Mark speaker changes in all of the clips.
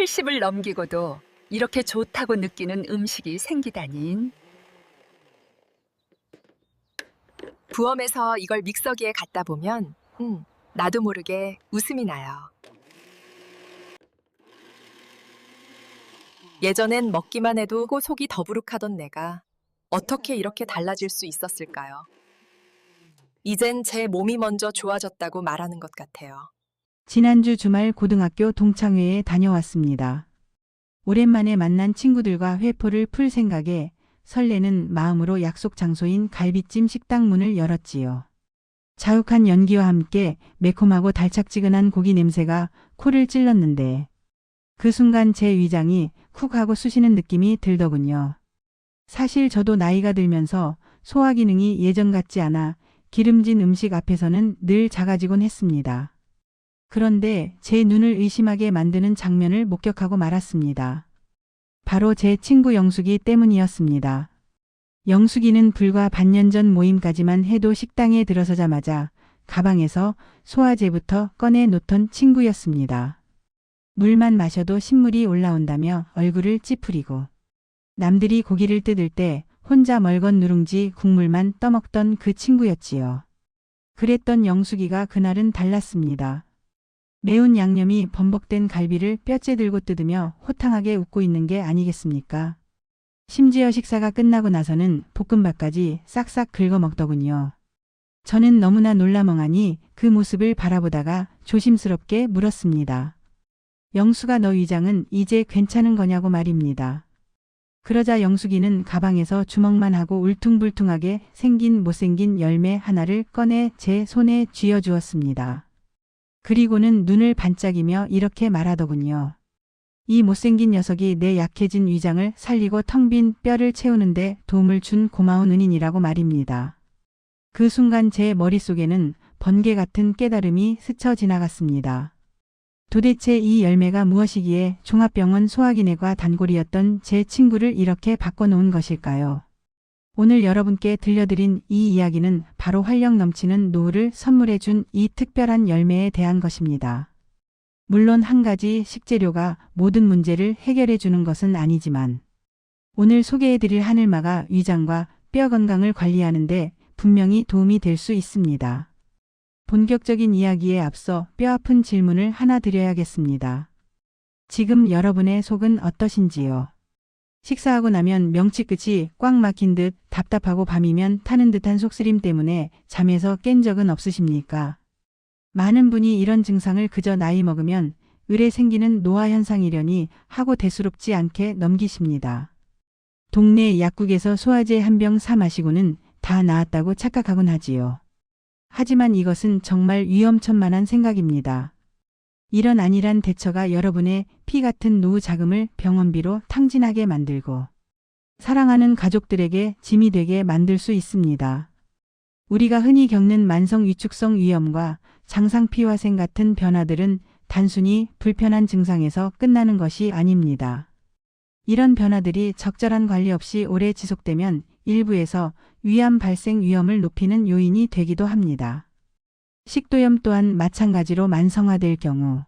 Speaker 1: 70을 넘기고도 이렇게 좋다고 느끼는 음식이 생기다니.
Speaker 2: 부엄해서 이걸 믹서기에 갖다 보면 음, 나도 모르게 웃음이 나요. 예전엔 먹기만 해도 고 속이 더부룩하던 내가 어떻게 이렇게 달라질 수 있었을까요? 이젠 제 몸이 먼저 좋아졌다고 말하는 것 같아요.
Speaker 3: 지난주 주말 고등학교 동창회에 다녀왔습니다. 오랜만에 만난 친구들과 회포를 풀 생각에 설레는 마음으로 약속 장소인 갈비찜 식당 문을 열었지요. 자욱한 연기와 함께 매콤하고 달짝지근한 고기 냄새가 코를 찔렀는데 그 순간 제 위장이 쿡 하고 쑤시는 느낌이 들더군요. 사실 저도 나이가 들면서 소화 기능이 예전 같지 않아 기름진 음식 앞에서는 늘 작아지곤 했습니다. 그런데 제 눈을 의심하게 만드는 장면을 목격하고 말았습니다. 바로 제 친구 영숙이 때문이었습니다. 영숙이는 불과 반년 전 모임까지만 해도 식당에 들어서자마자 가방에서 소화제부터 꺼내 놓던 친구였습니다. 물만 마셔도 신물이 올라온다며 얼굴을 찌푸리고 남들이 고기를 뜯을 때 혼자 멀건 누룽지 국물만 떠먹던 그 친구였지요. 그랬던 영숙이가 그날은 달랐습니다. 매운 양념이 범벅된 갈비를 뼈째 들고 뜯으며 호탕하게 웃고 있는 게 아니겠습니까? 심지어 식사가 끝나고 나서는 볶음밥까지 싹싹 긁어 먹더군요. 저는 너무나 놀라멍하니 그 모습을 바라보다가 조심스럽게 물었습니다. 영수가 너 위장은 이제 괜찮은 거냐고 말입니다. 그러자 영숙이는 가방에서 주먹만 하고 울퉁불퉁하게 생긴 못생긴 열매 하나를 꺼내 제 손에 쥐어 주었습니다. 그리고는 눈을 반짝이며 이렇게 말하더군요. 이 못생긴 녀석이 내 약해진 위장을 살리고 텅 빈 뼈를 채우는데 도움을 준 고마운 은인이라고 말입니다. 그 순간 제 머릿속에는 번개 같은 깨달음이 스쳐 지나갔습니다. 도대체 이 열매가 무엇이기에 종합병원 소화기내과 단골이었던 제 친구를 이렇게 바꿔놓은 것일까요? 오늘 여러분께 들려드린 이 이야기는 바로 활력 넘치는 노후를 선물해준 이 특별한 열매에 대한 것입니다. 물론 한 가지 식재료가 모든 문제를 해결해 주는 것은 아니지만 오늘 소개해드릴 하늘마가 위장과 뼈 건강을 관리하는데 분명히 도움이 될 수 있습니다. 본격적인 이야기에 앞서 뼈 아픈 질문을 하나 드려야겠습니다. 지금 여러분의 속은 어떠신지요? 식사하고 나면 명치 끝이 꽉 막힌 듯 답답하고 밤이면 타는 듯한 속쓰림 때문에 잠에서 깬 적은 없으십니까? 많은 분이 이런 증상을 그저 나이 먹으면 을에 생기는 노화 현상이려니 하고 대수롭지 않게 넘기십니다. 동네 약국에서 소화제 한 병 사 마시고는 다 나았다고 착각하곤 하지요. 하지만 이것은 정말 위험천만한 생각입니다. 이런 안일한 대처가 여러분의 피 같은 노후 자금을 병원비로 탕진하게 만들고 사랑하는 가족들에게 짐이 되게 만들 수 있습니다. 우리가 흔히 겪는 만성 위축성 위염과 장상피화생 같은 변화들은 단순히 불편한 증상에서 끝나는 것이 아닙니다. 이런 변화들이 적절한 관리 없이 오래 지속되면 일부에서 위암 발생 위험을 높이는 요인이 되기도 합니다. 식도염 또한 마찬가지로 만성화될 경우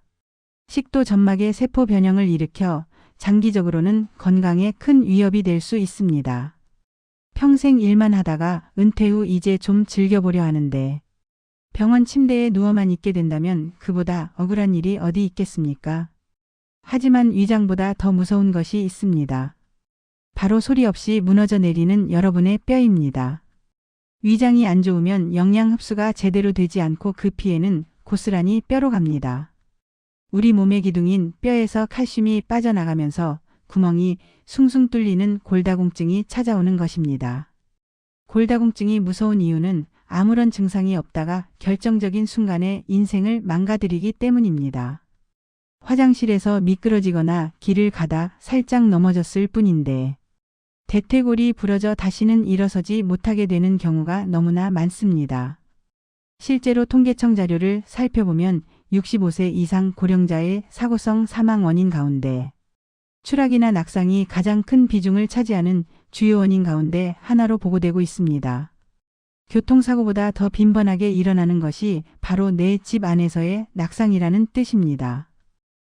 Speaker 3: 식도 점막의 세포 변형을 일으켜 장기적으로는 건강에 큰 위협이 될 수 있습니다. 평생 일만 하다가 은퇴 후 이제 좀 즐겨보려 하는데 병원 침대에 누워만 있게 된다면 그보다 억울한 일이 어디 있겠습니까? 하지만 위장보다 더 무서운 것이 있습니다. 바로 소리 없이 무너져 내리는 여러분의 뼈입니다. 위장이 안 좋으면 영양 흡수가 제대로 되지 않고 그 피해는 고스란히 뼈로 갑니다. 우리 몸의 기둥인 뼈에서 칼슘이 빠져나가면서 구멍이 숭숭 뚫리는 골다공증이 찾아오는 것입니다. 골다공증이 무서운 이유는 아무런 증상이 없다가 결정적인 순간에 인생을 망가뜨리기 때문입니다. 화장실에서 미끄러지거나 길을 가다 살짝 넘어졌을 뿐인데 대퇴골이 부러져 다시는 일어서지 못하게 되는 경우가 너무나 많습니다. 실제로 통계청 자료를 살펴보면 65세 이상 고령자의 사고성 사망 원인 가운데 추락이나 낙상이 가장 큰 비중을 차지하는 주요 원인 가운데 하나로 보고되고 있습니다. 교통사고보다 더 빈번하게 일어나는 것이 바로 내 집 안에서의 낙상이라는 뜻입니다.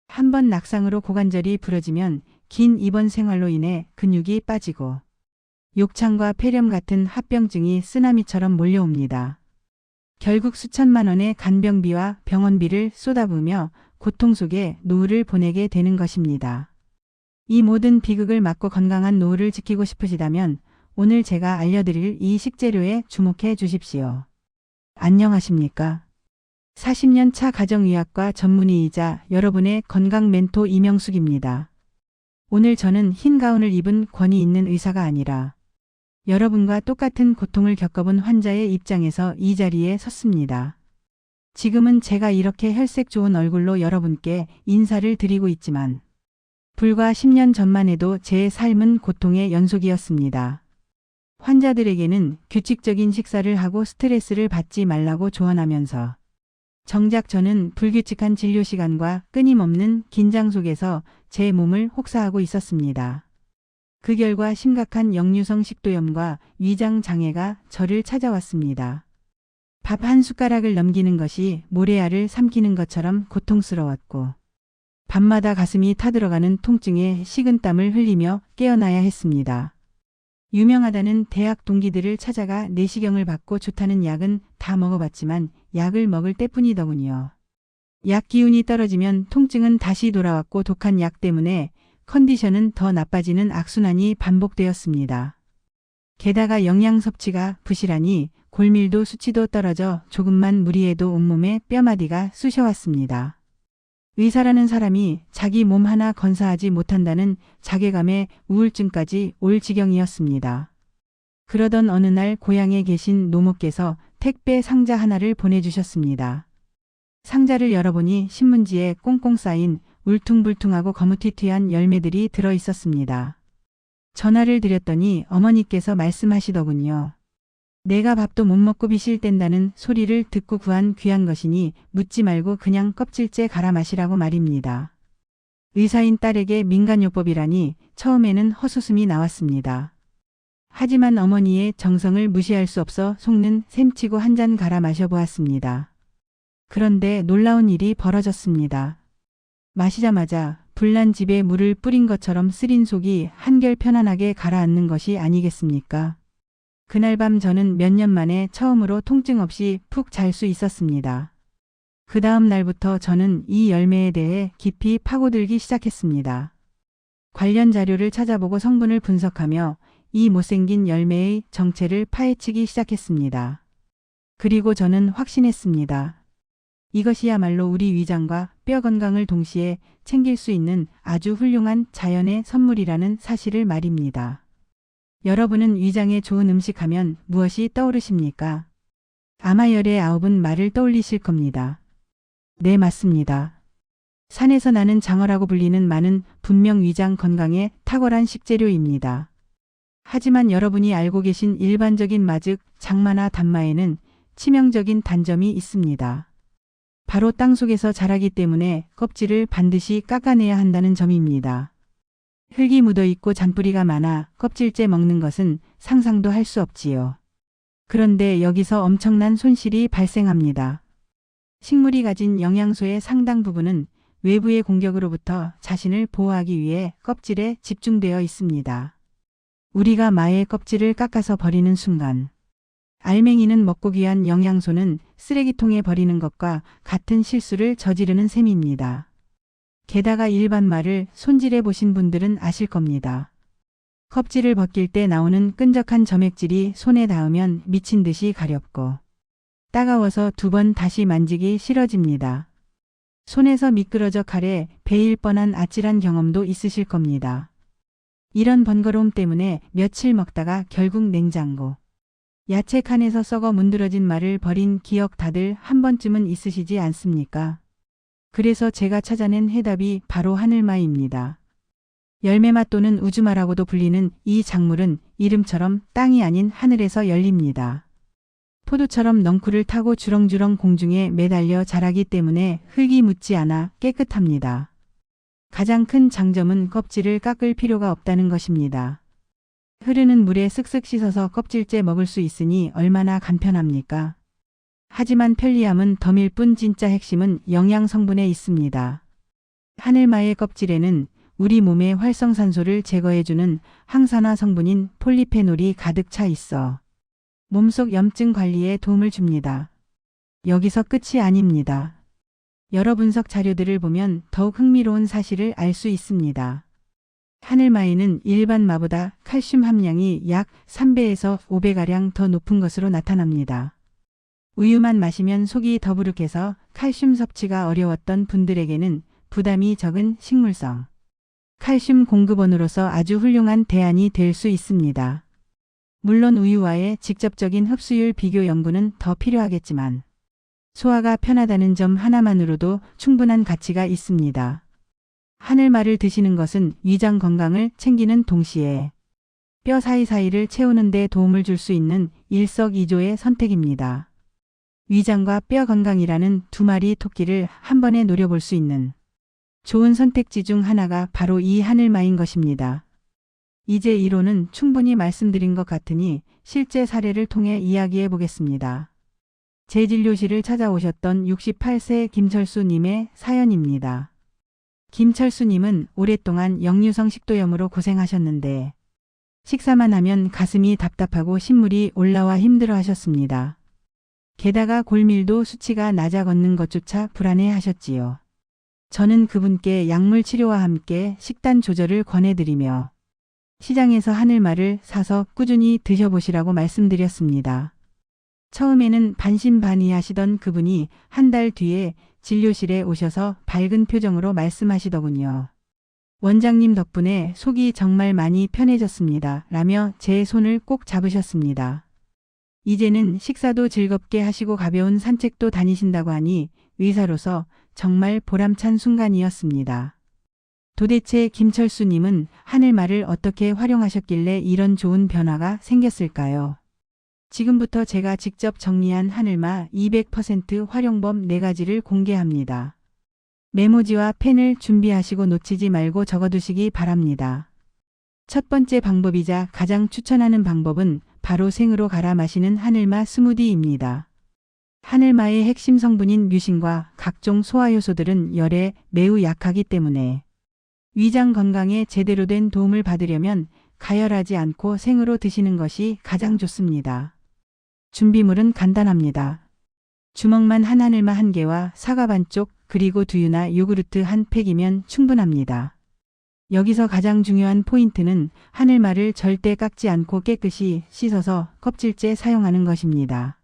Speaker 3: 한 번 낙상으로 고관절이 부러지면 긴 입원 생활로 인해 근육이 빠지고 욕창과 폐렴 같은 합병증이 쓰나미처럼 몰려옵니다. 결국 수천만 원의 간병비와 병원비를 쏟아부으며 고통 속에 노후를 보내게 되는 것입니다. 이 모든 비극을 막고 건강한 노후를 지키고 싶으시다면 오늘 제가 알려드릴 이 식재료에 주목해 주십시오. 안녕하십니까? 40년 차 가정의학과 전문의이자 여러분의 건강 멘토 이명숙입니다. 오늘 저는 흰 가운을 입은 권위 있는 의사가 아니라 여러분과 똑같은 고통을 겪어본 환자의 입장에서 이 자리에 섰습니다. 지금은 제가 이렇게 혈색 좋은 얼굴로 여러분께 인사를 드리고 있지만 불과 10년 전만 해도 제 삶은 고통의 연속이었습니다. 환자들에게는 규칙적인 식사를 하고 스트레스를 받지 말라고 조언하면서 정작 저는 불규칙한 진료 시간과 끊임없는 긴장 속에서 제 몸을 혹사하고 있었습니다. 그 결과 심각한 역류성 식도염과 위장 장애가 저를 찾아왔습니다. 밥 한 숟가락을 넘기는 것이 모래알을 삼키는 것처럼 고통스러웠고 밤마다 가슴이 타들어가는 통증에 식은땀을 흘리며 깨어나야 했습니다. 유명하다는 대학 동기들을 찾아가 내시경을 받고 좋다는 약은 다 먹어봤지만 약을 먹을 때뿐이더군요. 약 기운이 떨어지면 통증은 다시 돌아왔고 독한 약 때문에 컨디션은 더 나빠지는 악순환이 반복되었습니다. 게다가 영양 섭취가 부실하니 골밀도 수치도 떨어져 조금만 무리해도 온몸에 뼈마디가 쑤셔왔습니다. 의사라는 사람이 자기 몸 하나 건사하지 못한다는 자괴감에 우울증까지 올 지경이었습니다. 그러던 어느 날 고향에 계신 노모께서 택배 상자 하나를 보내주셨습니다. 상자를 열어보니 신문지에 꽁꽁 쌓인 울퉁불퉁하고 거무튀튀한 열매들이 들어 있었습니다. 전화를 드렸더니 어머니께서 말씀하시더군요. 내가 밥도 못 먹고 비실 땐다는 소리를 듣고 구한 귀한 것이니 묻지 말고 그냥 껍질째 갈아 마시라고 말입니다. 의사인 딸에게 민간요법이라니 처음에는 헛웃음이 나왔습니다. 하지만 어머니의 정성을 무시할 수 없어 속는 샘치고 한 잔 갈아 마셔보았습니다. 그런데 놀라운 일이 벌어졌습니다. 마시자마자 불난 집에 물을 뿌린 것처럼 쓰린 속이 한결 편안하게 가라앉는 것이 아니겠습니까? 그날 밤 저는 몇 년 만에 처음으로 통증 없이 푹 잘 수 있었습니다. 그 다음 날부터 저는 이 열매에 대해 깊이 파고들기 시작했습니다. 관련 자료를 찾아보고 성분을 분석하며 이 못생긴 열매의 정체를 파헤치기 시작했습니다. 그리고 저는 확신했습니다. 이것이야말로 우리 위장과 뼈 건강을 동시에 챙길 수 있는 아주 훌륭한 자연의 선물이라는 사실을 말입니다. 여러분은 위장에 좋은 음식 하면 무엇이 떠오르십니까? 아마 열의 아홉은 말을 떠올리실 겁니다. 네, 맞습니다. 산에서 나는 장어라고 불리는 마는 분명 위장 건강에 탁월한 식재료입니다. 하지만 여러분이 알고 계신 일반적인 마즉 장마나 단마에는 치명적인 단점이 있습니다. 바로 땅 속에서 자라기 때문에 껍질을 반드시 깎아내야 한다는 점입니다. 흙이 묻어 있고 잔뿌리가 많아 껍질째 먹는 것은 상상도 할 수 없지요. 그런데 여기서 엄청난 손실이 발생합니다. 식물이 가진 영양소의 상당 부분은 외부의 공격으로부터 자신을 보호하기 위해 껍질에 집중되어 있습니다. 우리가 마의 껍질을 깎아서 버리는 순간 알맹이는 먹고 귀한 영양소는 쓰레기통에 버리는 것과 같은 실수를 저지르는 셈입니다. 게다가 일반 말을 손질해 보신 분들은 아실 겁니다. 껍질을 벗길 때 나오는 끈적한 점액질이 손에 닿으면 미친 듯이 가렵고 따가워서 두 번 다시 만지기 싫어집니다. 손에서 미끄러져 칼에 베일 뻔한 아찔한 경험도 있으실 겁니다. 이런 번거로움 때문에 며칠 먹다가 결국 냉장고, 야채 칸에서 썩어 문드러진 말을 버린 기억 다들 한 번쯤은 있으시지 않습니까? 그래서 제가 찾아낸 해답이 바로 하늘마입니다. 열매맛 또는 우주마라고도 불리는 이 작물은 이름처럼 땅이 아닌 하늘에서 열립니다. 포도처럼 넝쿨을 타고 주렁주렁 공중에 매달려 자라기 때문에 흙이 묻지 않아 깨끗합니다. 가장 큰 장점은 껍질을 깎을 필요가 없다는 것입니다. 흐르는 물에 쓱쓱 씻어서 껍질째 먹을 수 있으니 얼마나 간편합니까? 하지만 편리함은 덤일 뿐 진짜 핵심은 영양 성분에 있습니다. 하늘마의 껍질에는 우리 몸의 활성산소를 제거해주는 항산화 성분인 폴리페놀이 가득 차 있어 몸속 염증 관리에 도움을 줍니다. 여기서 끝이 아닙니다. 여러 분석 자료들을 보면 더욱 흥미로운 사실을 알 수 있습니다. 하늘마에는 일반 마보다 칼슘 함량이 약 3배에서 5배가량 더 높은 것으로 나타납니다. 우유만 마시면 속이 더부룩해서 칼슘 섭취가 어려웠던 분들에게는 부담이 적은 식물성. 칼슘 공급원으로서 아주 훌륭한 대안이 될 수 있습니다. 물론 우유와의 직접적인 흡수율 비교 연구는 더 필요하겠지만 소화가 편하다는 점 하나만으로도 충분한 가치가 있습니다. 하늘말을 드시는 것은 위장 건강을 챙기는 동시에 뼈 사이사이를 채우는 데 도움을 줄 수 있는 일석이조의 선택입니다. 위장과 뼈 건강이라는 두 마리 토끼를 한 번에 노려볼 수 있는 좋은 선택지 중 하나가 바로 이 하늘마인 것입니다. 이제 이론은 충분히 말씀드린 것 같으니 실제 사례를 통해 이야기해 보겠습니다. 제 진료실을 찾아오셨던 68세 김철수님의 사연입니다. 김철수님은 오랫동안 역류성 식도염으로 고생하셨는데 식사만 하면 가슴이 답답하고 신물이 올라와 힘들어 하셨습니다. 게다가 골밀도 수치가 낮아 걷는 것조차 불안해 하셨지요. 저는 그분께 약물 치료와 함께 식단 조절을 권해드리며 시장에서 하늘말을 사서 꾸준히 드셔보시라고 말씀드렸습니다. 처음에는 반신반의하시던 그분이 한 달 뒤에 진료실에 오셔서 밝은 표정으로 말씀하시더군요. 원장님 덕분에 속이 정말 많이 편해졌습니다. 라며 제 손을 꼭 잡으셨습니다. 이제는 식사도 즐겁게 하시고 가벼운 산책도 다니신다고 하니 의사로서 정말 보람찬 순간이었습니다. 도대체 김철수님은 하늘말을 어떻게 활용하셨길래 이런 좋은 변화가 생겼을까요? 지금부터 제가 직접 정리한 하늘마 200% 활용법 4가지를 공개합니다. 메모지와 펜을 준비하시고 놓치지 말고 적어두시기 바랍니다. 첫 번째 방법이자 가장 추천하는 방법은 바로 생으로 갈아 마시는 하늘마 스무디입니다. 하늘마의 핵심 성분인 뮤신과 각종 소화효소들은 열에 매우 약하기 때문에 위장 건강에 제대로 된 도움을 받으려면 가열하지 않고 생으로 드시는 것이 가장 좋습니다. 준비물은 간단합니다. 주먹만 한 하늘마 한 개와 사과 반쪽 그리고 두유나 요구르트 한 팩이면 충분합니다. 여기서 가장 중요한 포인트는 하늘말을 절대 깎지 않고 깨끗이 씻어서 껍질째 사용하는 것입니다.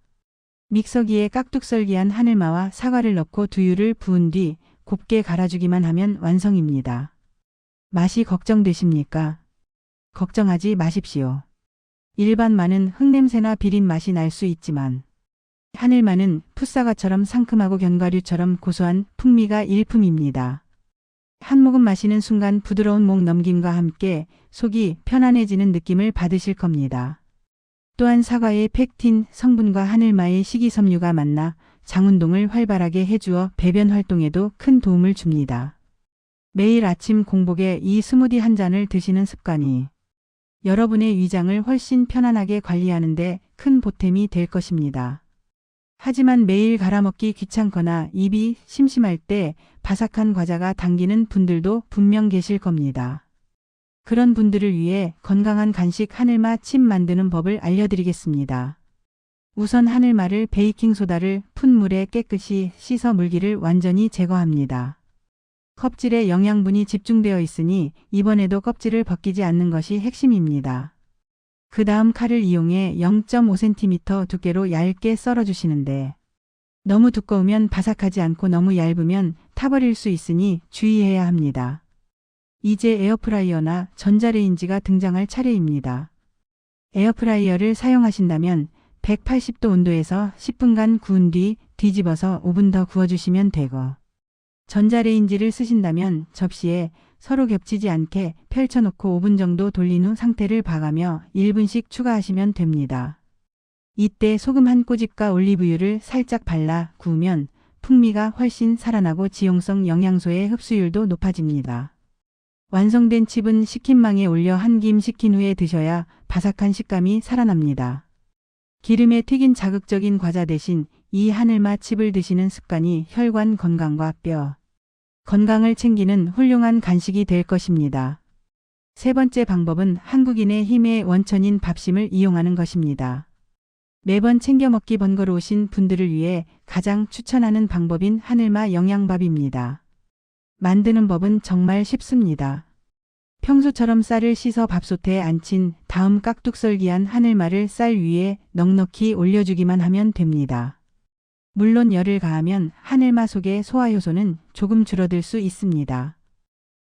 Speaker 3: 믹서기에 깍둑썰기한 하늘마와 사과를 넣고 두유를 부은 뒤 곱게 갈아주기만 하면 완성입니다. 맛이 걱정되십니까? 걱정하지 마십시오. 일반 마는 흙냄새나 비린 맛이 날 수 있지만 하늘마는 풋사과처럼 상큼하고 견과류처럼 고소한 풍미가 일품입니다. 한 모금 마시는 순간 부드러운 목 넘김과 함께 속이 편안해지는 느낌을 받으실 겁니다. 또한 사과의 팩틴 성분과 하늘마의 식이섬유가 만나 장운동을 활발하게 해주어 배변 활동에도 큰 도움을 줍니다. 매일 아침 공복에 이 스무디 한 잔을 드시는 습관이 여러분의 위장을 훨씬 편안하게 관리하는 데 큰 보탬이 될 것입니다. 하지만 매일 갈아먹기 귀찮거나 입이 심심할 때 바삭한 과자가 당기는 분들도 분명 계실 겁니다. 그런 분들을 위해 건강한 간식 하늘마 칩 만드는 법을 알려드리겠습니다. 우선 하늘마를 베이킹소다를 푼 물에 깨끗이 씻어 물기를 완전히 제거합니다. 껍질에 영양분이 집중되어 있으니 이번에도 껍질을 벗기지 않는 것이 핵심입니다. 그 다음 칼을 이용해 0.5cm 두께로 얇게 썰어주시는데 너무 두꺼우면 바삭하지 않고 너무 얇으면 타버릴 수 있으니 주의해야 합니다. 이제 에어프라이어나 전자레인지가 등장할 차례입니다. 에어프라이어를 사용하신다면 180도 온도에서 10분간 구운 뒤 뒤집어서 5분 더 구워주시면 되고 전자레인지를 쓰신다면 접시에 서로 겹치지 않게 펼쳐놓고 5분 정도 돌린 후 상태를 봐가며 1분씩 추가하시면 됩니다. 이때 소금 한 꼬집과 올리브유를 살짝 발라 구우면 풍미가 훨씬 살아나고 지용성 영양소의 흡수율도 높아집니다. 완성된 칩은 식힌망에 올려 한 김 식힌 후에 드셔야 바삭한 식감이 살아납니다. 기름에 튀긴 자극적인 과자 대신 이 하늘맛 칩을 드시는 습관이 혈관 건강과 뼈, 건강을 챙기는 훌륭한 간식이 될 것입니다. 세 번째 방법은 한국인의 힘의 원천인 밥심을 이용하는 것입니다. 매번 챙겨 먹기 번거로우신 분들을 위해 가장 추천하는 방법인 하늘마 영양밥입니다. 만드는 법은 정말 쉽습니다. 평소처럼 쌀을 씻어 밥솥에 앉힌 다음 깍둑썰기한 하늘마를 쌀 위에 넉넉히 올려주기만 하면 됩니다. 물론 열을 가하면 하늘마 속의 소화효소는 조금 줄어들 수 있습니다.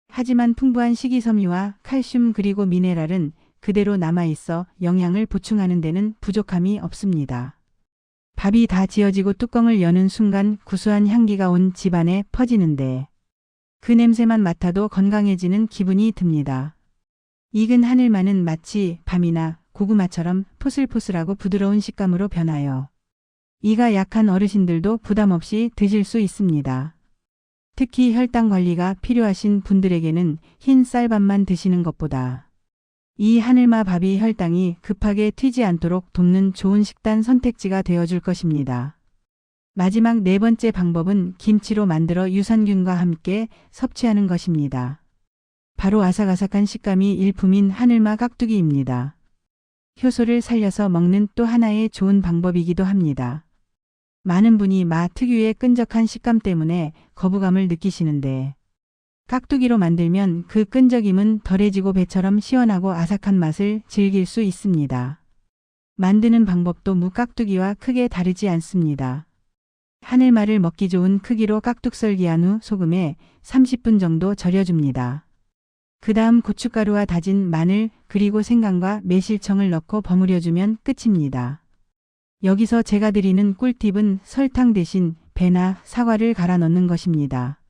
Speaker 3: 하지만 풍부한 식이섬유와 칼슘 그리고 미네랄은 그대로 남아있어 영양을 보충하는 데는 부족함이 없습니다. 밥이 다 지어지고 뚜껑을 여는 순간 구수한 향기가 온 집안에 퍼지는데 그 냄새만 맡아도 건강해지는 기분이 듭니다. 익은 하늘마는 마치 밤이나 고구마처럼 포슬포슬하고 부드러운 식감으로 변하여 이가 약한 어르신들도 부담 없이 드실 수 있습니다. 특히 혈당 관리가 필요하신 분들에게는 흰 쌀밥만 드시는 것보다 이 하늘마 밥이 혈당이 급하게 튀지 않도록 돕는 좋은 식단 선택지가 되어줄 것입니다. 마지막 네 번째 방법은 김치로 만들어 유산균과 함께 섭취하는 것입니다. 바로 아삭아삭한 식감이 일품인 하늘마 깍두기입니다. 효소를 살려서 먹는 또 하나의 좋은 방법이기도 합니다. 많은 분이 마 특유의 끈적한 식감 때문에 거부감을 느끼시는데 깍두기로 만들면 그 끈적임은 덜해지고 배처럼 시원하고 아삭한 맛을 즐길 수 있습니다. 만드는 방법도 무깍두기와 크게 다르지 않습니다. 하늘말을 먹기 좋은 크기로 깍둑썰기한 후 소금에 30분 정도 절여줍니다. 그 다음 고춧가루와 다진 마늘 그리고 생강과 매실청을 넣고 버무려주면 끝입니다. 여기서 제가 드리는 꿀팁은 설탕 대신 배나 사과를 갈아 넣는 것입니다.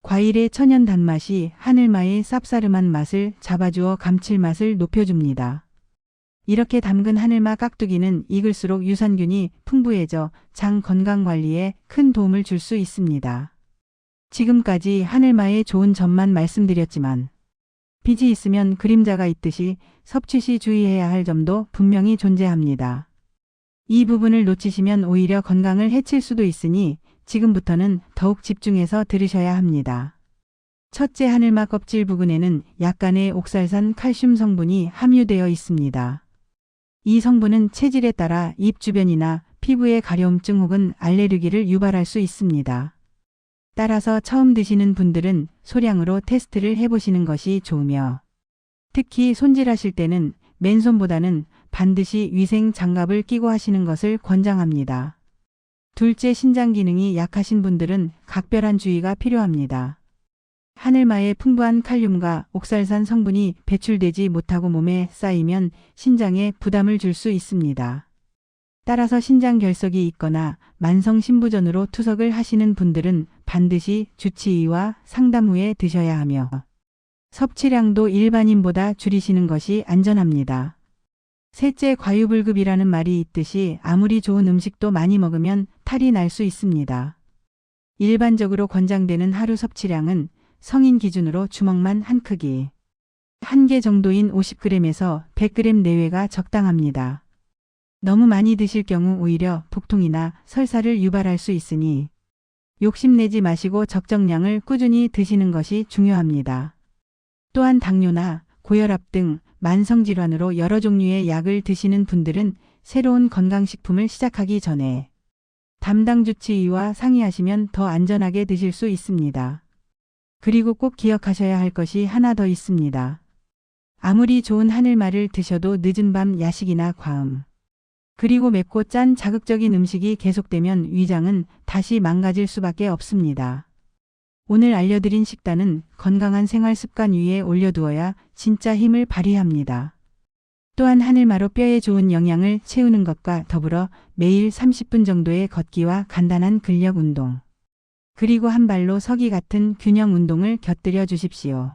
Speaker 3: 과일의 천연 단맛이 하늘마의 쌉싸름한 맛을 잡아주어 감칠맛을 높여줍니다. 이렇게 담근 하늘마 깍두기는 익을수록 유산균이 풍부해져 장 건강 관리에 큰 도움을 줄 수 있습니다. 지금까지 하늘마의 좋은 점만 말씀드렸지만 빛이 있으면 그림자가 있듯이 섭취 시 주의해야 할 점도 분명히 존재합니다. 이 부분을 놓치시면 오히려 건강을 해칠 수도 있으니 지금부터는 더욱 집중해서 들으셔야 합니다. 첫째 하늘마 껍질 부분에는 약간의 옥살산 칼슘 성분이 함유되어 있습니다. 이 성분은 체질에 따라 입 주변이나 피부의 가려움증 혹은 알레르기를 유발할 수 있습니다. 따라서 처음 드시는 분들은 소량으로 테스트를 해보시는 것이 좋으며 특히 손질하실 때는 맨손보다는 반드시 위생 장갑을 끼고 하시는 것을 권장합니다. 둘째 신장 기능이 약하신 분들은 각별한 주의가 필요합니다. 하늘마의 풍부한 칼륨과 옥살산 성분이 배출되지 못하고 몸에 쌓이면 신장에 부담을 줄 수 있습니다. 따라서 신장 결석이 있거나 만성 신부전으로 투석을 하시는 분들은 반드시 주치의와 상담 후에 드셔야 하며 섭취량도 일반인보다 줄이시는 것이 안전합니다. 셋째 과유불급이라는 말이 있듯이 아무리 좋은 음식도 많이 먹으면 탈이 날 수 있습니다. 일반적으로 권장되는 하루 섭취량은 성인 기준으로 주먹만 한 크기. 한 개 정도인 50g에서 100g 내외가 적당합니다. 너무 많이 드실 경우 오히려 복통이나 설사를 유발할 수 있으니 욕심내지 마시고 적정량을 꾸준히 드시는 것이 중요합니다. 또한 당뇨나 고혈압 등 만성질환으로 여러 종류의 약을 드시는 분들은 새로운 건강식품을 시작하기 전에 담당 주치의와 상의하시면 더 안전하게 드실 수 있습니다. 그리고 꼭 기억하셔야 할 것이 하나 더 있습니다. 아무리 좋은 하늘말을 드셔도 늦은 밤 야식이나 과음, 그리고 맵고 짠 자극적인 음식이 계속되면 위장은 다시 망가질 수밖에 없습니다. 오늘 알려드린 식단은 건강한 생활 습관 위에 올려두어야 진짜 힘을 발휘합니다. 또한 하늘마로 뼈에 좋은 영양을 채우는 것과 더불어 매일 30분 정도의 걷기와 간단한 근력 운동, 그리고 한 발로 서기 같은 균형 운동을 곁들여 주십시오.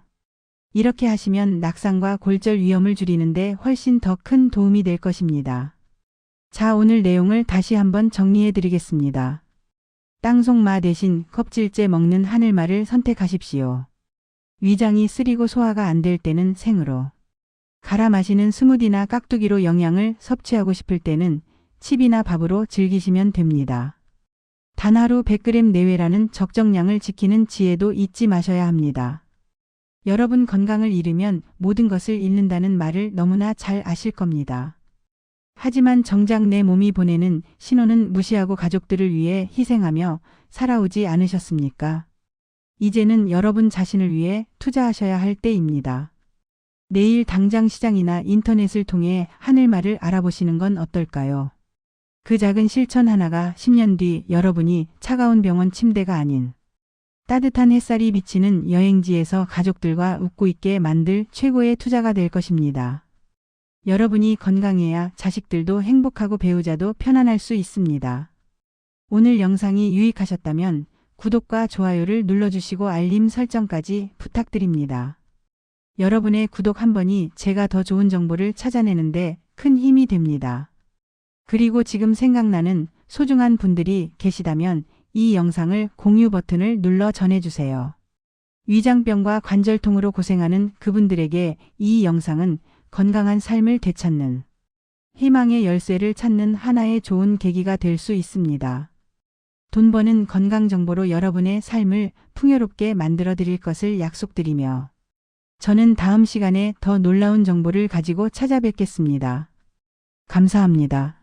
Speaker 3: 이렇게 하시면 낙상과 골절 위험을 줄이는데 훨씬 더 큰 도움이 될 것입니다. 자, 오늘 내용을 다시 한번 정리해 드리겠습니다. 땅속마 대신 껍질째 먹는 하늘마를 선택하십시오. 위장이 쓰리고 소화가 안 될 때는 생으로. 갈아 마시는 스무디나 깍두기로 영양을 섭취하고 싶을 때는 칩이나 밥으로 즐기시면 됩니다. 단 하루 100g 내외라는 적정량을 지키는 지혜도 잊지 마셔야 합니다. 여러분 건강을 잃으면 모든 것을 잃는다는 말을 너무나 잘 아실 겁니다. 하지만 정작 내 몸이 보내는 신호는 무시하고 가족들을 위해 희생하며 살아오지 않으셨습니까? 이제는 여러분 자신을 위해 투자하셔야 할 때입니다. 내일 당장 시장이나 인터넷을 통해 하늘말을 알아보시는 건 어떨까요? 그 작은 실천 하나가 10년 뒤 여러분이 차가운 병원 침대가 아닌 따뜻한 햇살이 비치는 여행지에서 가족들과 웃고 있게 만들 최고의 투자가 될 것입니다. 여러분이 건강해야 자식들도 행복하고 배우자도 편안할 수 있습니다. 오늘 영상이 유익하셨다면 구독과 좋아요를 눌러주시고 알림 설정까지 부탁드립니다. 여러분의 구독 한 번이 제가 더 좋은 정보를 찾아내는데 큰 힘이 됩니다. 그리고 지금 생각나는 소중한 분들이 계시다면 이 영상을 공유 버튼을 눌러 전해주세요. 위장병과 관절통으로 고생하는 그분들에게 이 영상은 건강한 삶을 되찾는 희망의 열쇠를 찾는 하나의 좋은 계기가 될 수 있습니다. 돈 버는 건강 정보로 여러분의 삶을 풍요롭게 만들어 드릴 것을 약속드리며 저는 다음 시간에 더 놀라운 정보를 가지고 찾아뵙겠습니다. 감사합니다.